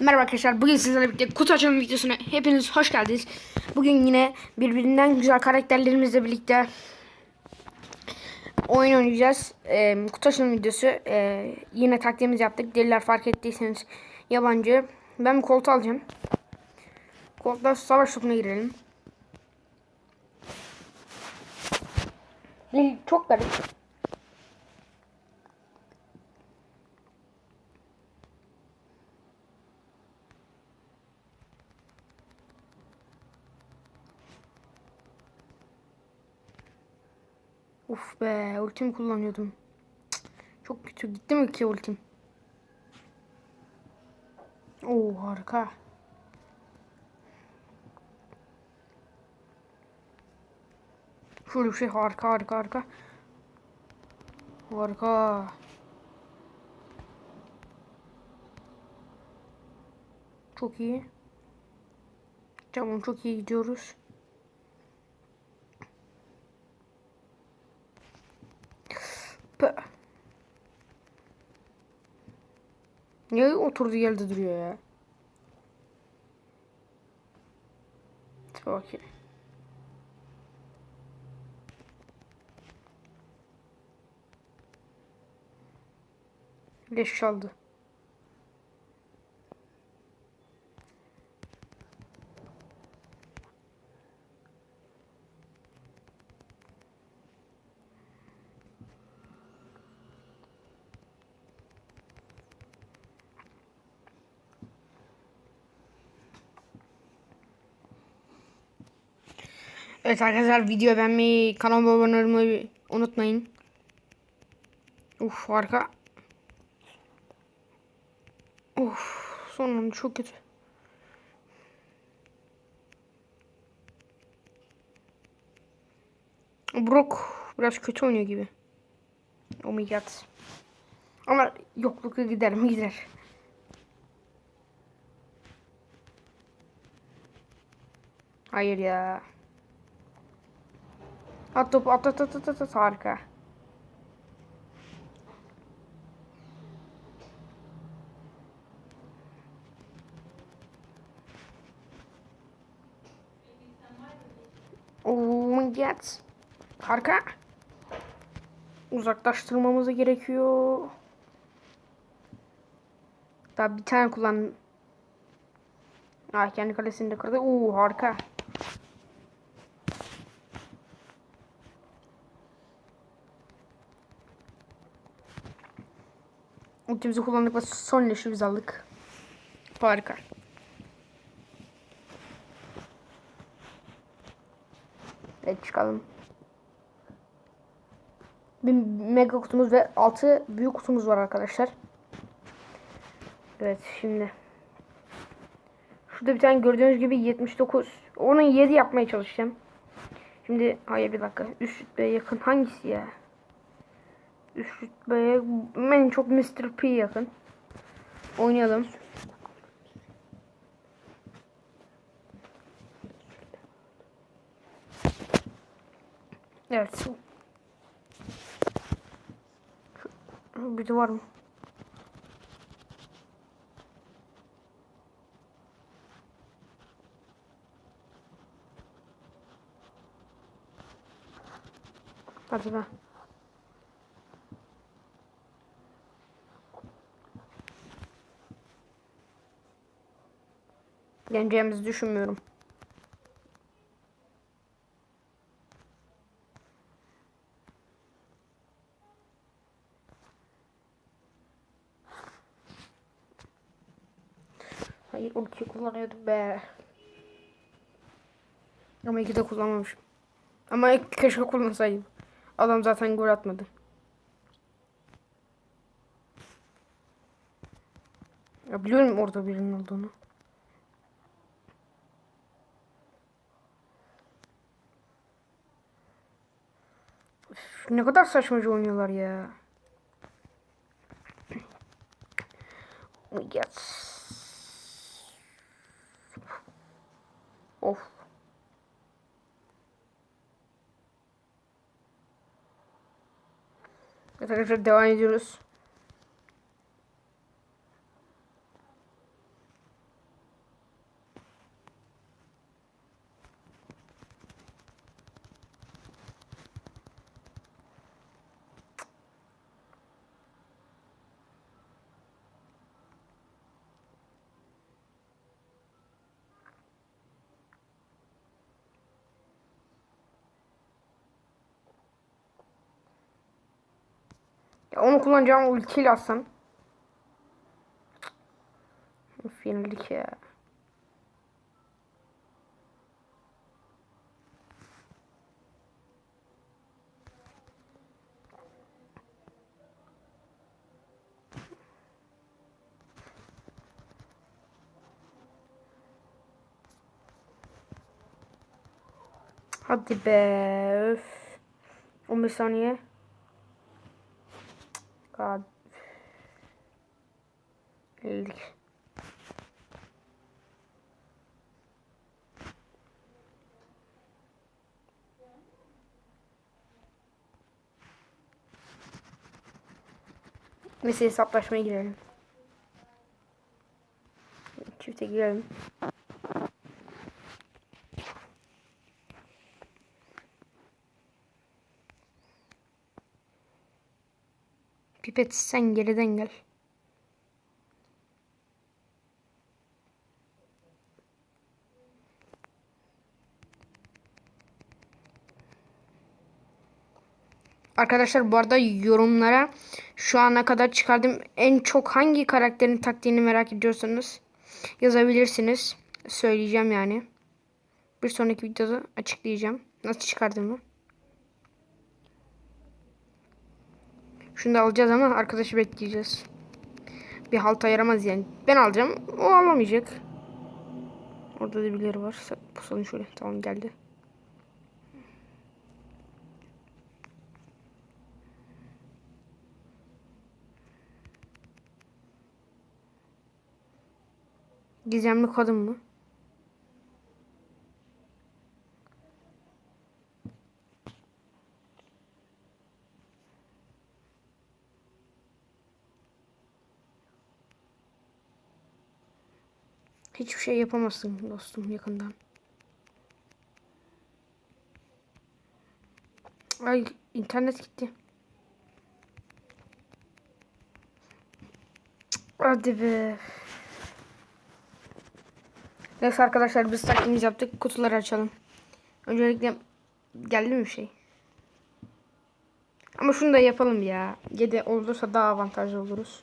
Merhaba arkadaşlar. Bugün sizlerle birlikte kutu açılım videosuna hepiniz hoş geldiniz. Bugün yine birbirinden güzel karakterlerimizle birlikte oyun oynayacağız. Ee, kutu açılım videosu. Ee, yine taktiğimizi yaptık. Deliler fark ettiyseniz yabancı. Ben koltuğu alacağım. Koltuğa savaş topuna girelim. Çok garip. Uf be ultim kullanıyordum. Çok kötü. Gitti mi ki ultim? Oo harika. Şöyle bir şey harika harika harika. Harika. Çok iyi. Tamam çok iyi gidiyoruz. Niye oturduğu yerde duruyor ya? Tipe bak ya. Leş çaldı. Evet arkadaşlar video beğenmeyi, kanalıma abone olmayı unutmayın. Uf harika. Uf sonunda çok kötü. Brock biraz kötü oynuyor gibi. Oh my god. Ama yoklukla gider mi gider. Hayır ya. At topu at at at at at, at harika. Oh my god. Harika. Uzaklaştırmamız gerekiyor. Daha bir tane kullan. Ah kendi kalesini de kırdı. Oo harika. Ultimizi kullandık ve son leşi biz aldık. Harika. Evet çıkalım. Bir mega kutumuz ve 6 büyük kutumuz var arkadaşlar. Evet şimdi. Şurada bir tane gördüğünüz gibi 79. Onun 7 yapmaya çalışacağım. Şimdi hayır bir dakika. Üst rütbeye yakın hangisi ya? Üst rütbeye en çok Mr. P yakın. Oynayalım. Evet. Bir de var mı? Hadi be. Yeneceğimizi düşünmüyorum. Hayır ulti kullanıyordum be. Ama iki de kullanmamışım. Ama keşke kullansaydım. Adam zaten gol atmadı. Ya biliyorum orada birinin olduğunu. Ne kadar saçmaca oynuyorlar ya. Oh god. Of. Evet arkadaşlar devam ediyoruz. Onu kullanacağım ultiyle atsam. Of ya. Hadi be. Öf. 15 saniye. God. Geldik. Neyse hesaplaşmaya girelim. Çifte girelim. Pipet sen geriden gel. Arkadaşlar bu arada yorumlara şu ana kadar çıkardığım en çok hangi karakterin taktiğini merak ediyorsanız yazabilirsiniz. Söyleyeceğim yani. Bir sonraki videoda açıklayacağım. Nasıl çıkardığımı. Şunu da alacağız ama arkadaşı bekleyeceğiz. Bir halt yaramaz yani. Ben alacağım. O alamayacak. Orada da birileri var. Pusalım şöyle. Tamam geldi. Gizemli kadın mı? Hiçbir şey yapamazsın dostum yakından. Ay internet gitti. Hadi be. Neyse arkadaşlar biz taktiğimizi yaptık. Kutuları açalım. Öncelikle geldi mi bir şey? Ama şunu da yapalım ya. 7 olursa daha avantajlı oluruz.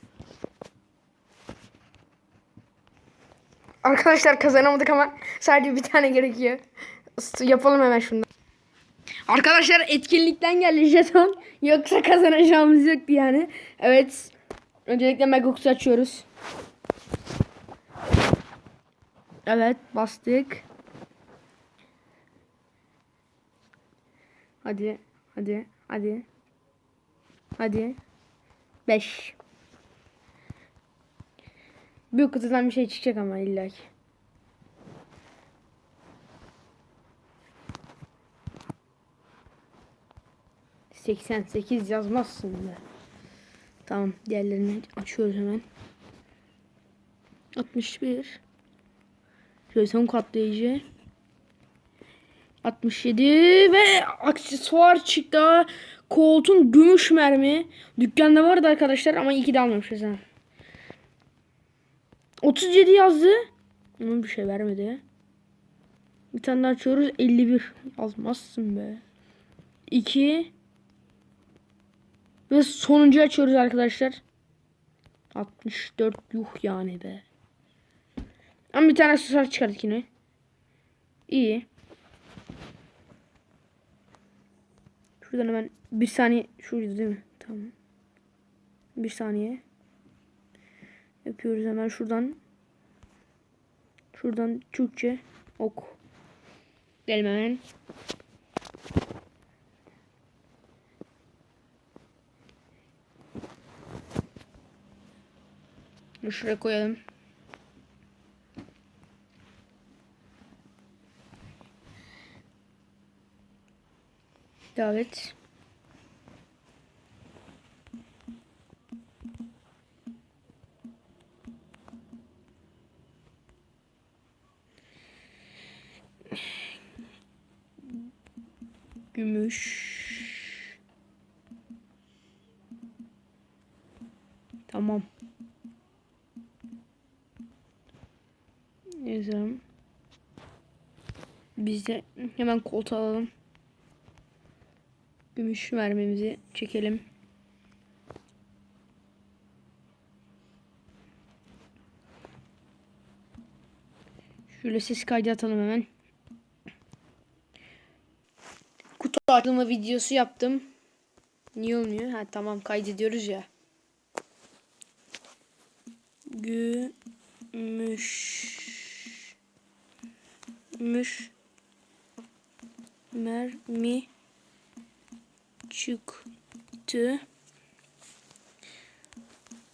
Arkadaşlar kazanamadık ama sadece bir tane gerekiyor. Yapalım hemen şunu. Arkadaşlar etkinlikten geldi jeton. Yoksa kazanacağımız yoktu yani. Evet. Öncelikle Megox'u açıyoruz. Evet bastık. Hadi. Hadi. Hadi. Hadi. 5. Büyük kutudan bir şey çıkacak ama illa ki. Seksen sekiz yazmazsın be. Tamam diğerlerini açıyoruz hemen. 61 Jeton katlayıcı 67 ve aksesuar çıktı. Koltuğun gümüş mermi. Dükkanda vardı arkadaşlar ama iki de almamışız ha. 37 yazdı. Ama bir şey vermedi. Bir tane daha açıyoruz. 51. Yazmazsın be. 2 Ve sonuncu açıyoruz arkadaşlar. 64 yuh yani be. Ama bir tane aksesuar çıkardık yine. İyi. Şuradan hemen bir saniye. Şurada değil mi? Tamam. Bir saniye. Yapıyoruz hemen şuradan. Şuradan Türkçe ok. Gelme hemen. Şuraya koyalım. Davet. Gümüş. Tamam. Yazalım. Biz de hemen koltuğa alalım. Gümüş vermemizi çekelim. Şöyle ses kaydı atalım hemen. Açılma videosu yaptım. Niye olmuyor? Ha tamam kaydediyoruz ya. Gümüş. Gümüş. Mermi. Çıktı.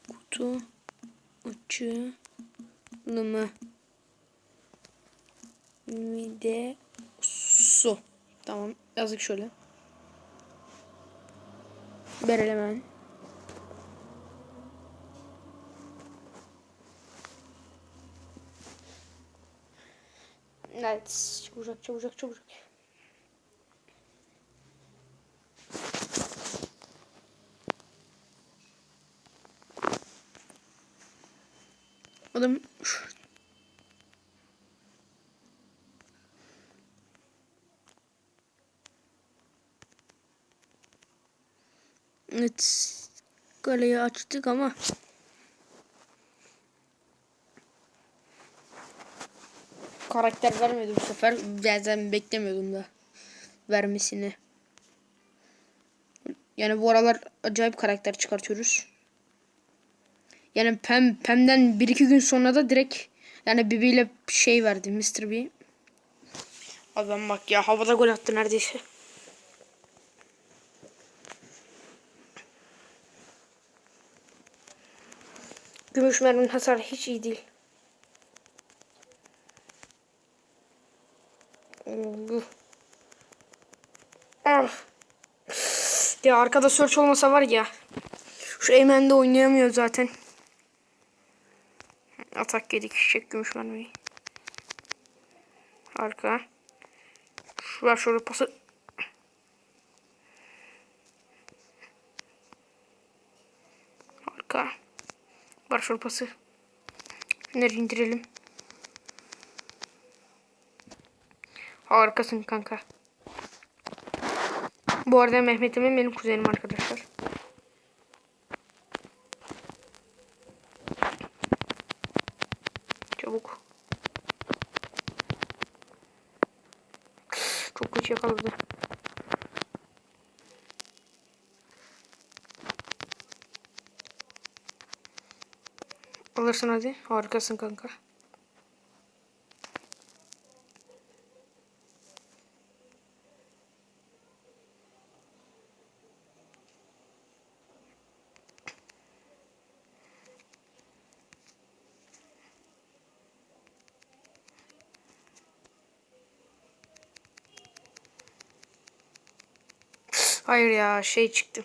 Kutu. Açılımı. Videosu. Tamam yazdık şöyle. Verelim hemen. Evet. Çabucak çabucak çabucak. Adam Evet. Kaleyi açtık ama karakter vermedi bu sefer. Bazen beklemiyordum da vermesini. Yani bu aralar acayip karakter çıkartıyoruz. Yani Pem Pem'den bir iki gün sonra da direkt yani Bibi ile şey verdi Mr. B. Adam bak ya havada gol attı neredeyse. Gümüş merminin hasarı hiç iyi değil. Ah. Ya arkada search olmasa var ya. Şu Eymen'de oynayamıyor zaten. Atak yedik. Çek gümüş mermiyi. Harika. Şu ver şöyle pası. Harika. Var şöyle pası. Şunları indirelim. Harikasın kanka. Bu arada Mehmet benim kuzenim arkadaşlar. Çabuk. Çok kötü yakaladı. Alırsın hadi. Harikasın kanka. Hayır ya şey çıktı.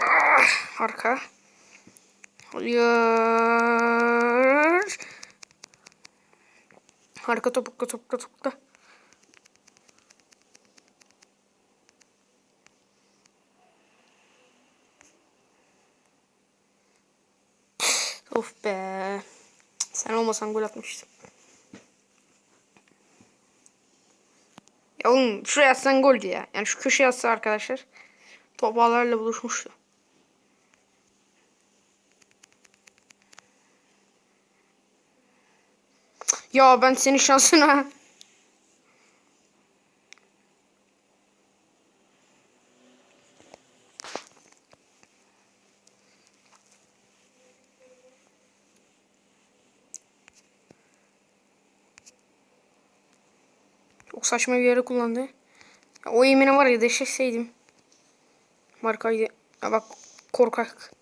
Ah, Arka. Hayır. Arka topukla topukla topukla. Of be. Sen olmasan gol atmıştım. Ya oğlum şuraya atsan goldü ya. Yani şu köşeye atsa arkadaşlar. Top ağlarla buluşmuştu. Ya ben senin şansına. Çok saçma bir yere kullandı. Ya, o yemine var ya deşeseydim. Markaydı. Ya bak korkak.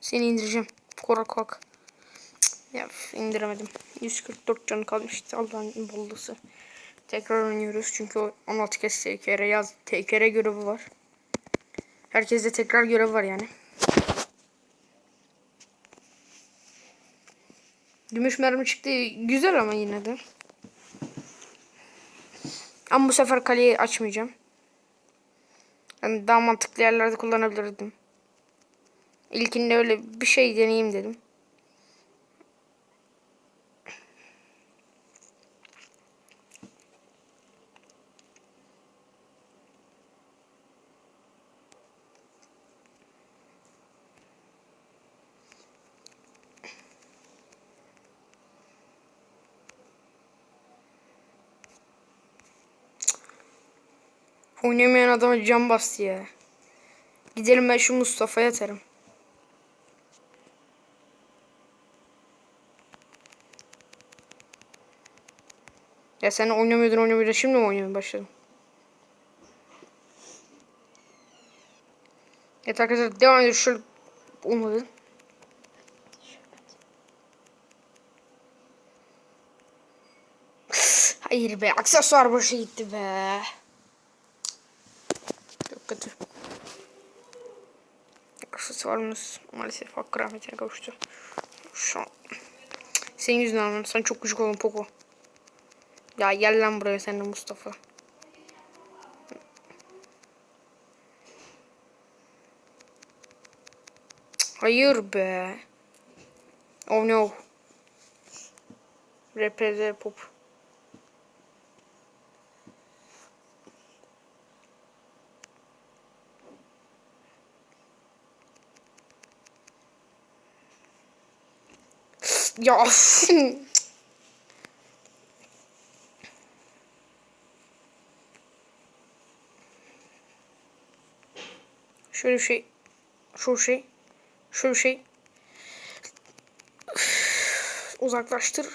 Seni indireceğim. Korkak. Ya indiremedim. 144 canı kalmıştı. Allah'ın bollusu. Tekrar oynuyoruz çünkü o 16 kez TKR yaz. TKR görevi var. Herkeste tekrar görev var yani. Gümüş mermi çıktı. Güzel ama yine de. Ama bu sefer kaleyi açmayacağım. Yani daha mantıklı yerlerde kullanabilirdim. İlkinde öyle bir şey deneyeyim dedim. Oynamayan adama can bastı ya. Gidelim ben şu Mustafa'ya atarım. Ya sen oynamıyordun oynamıyordun şimdi mi oynamaya başladın? Evet arkadaşlar devam ediyoruz. Şöyle olmadı. Hayır be aksesuar boşa gitti be. Çok kötü. Aksesuarımız maalesef hakkı rahmetine kavuştu. Şu an. Senin yüzünden lan. Sen çok küçük oldun Poco. Ya gel lan buraya sen de Mustafa. Hayır be. Oh no. RPZ pop. Ya. Şöyle bir şey. Şu şey. Şu şey. Uzaklaştır.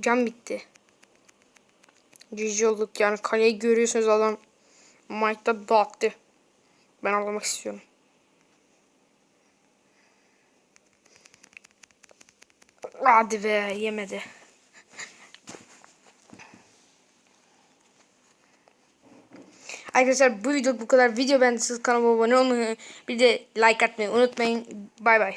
Cam bitti. Cici olduk yani kaleyi görüyorsunuz adam Mike'da dağıttı. Ben almak istiyorum. Hadi be yemedi. Arkadaşlar bu video bu kadar. Video beğendiyseniz kanalıma abone olmayı bir de like atmayı unutmayın. Bay bay.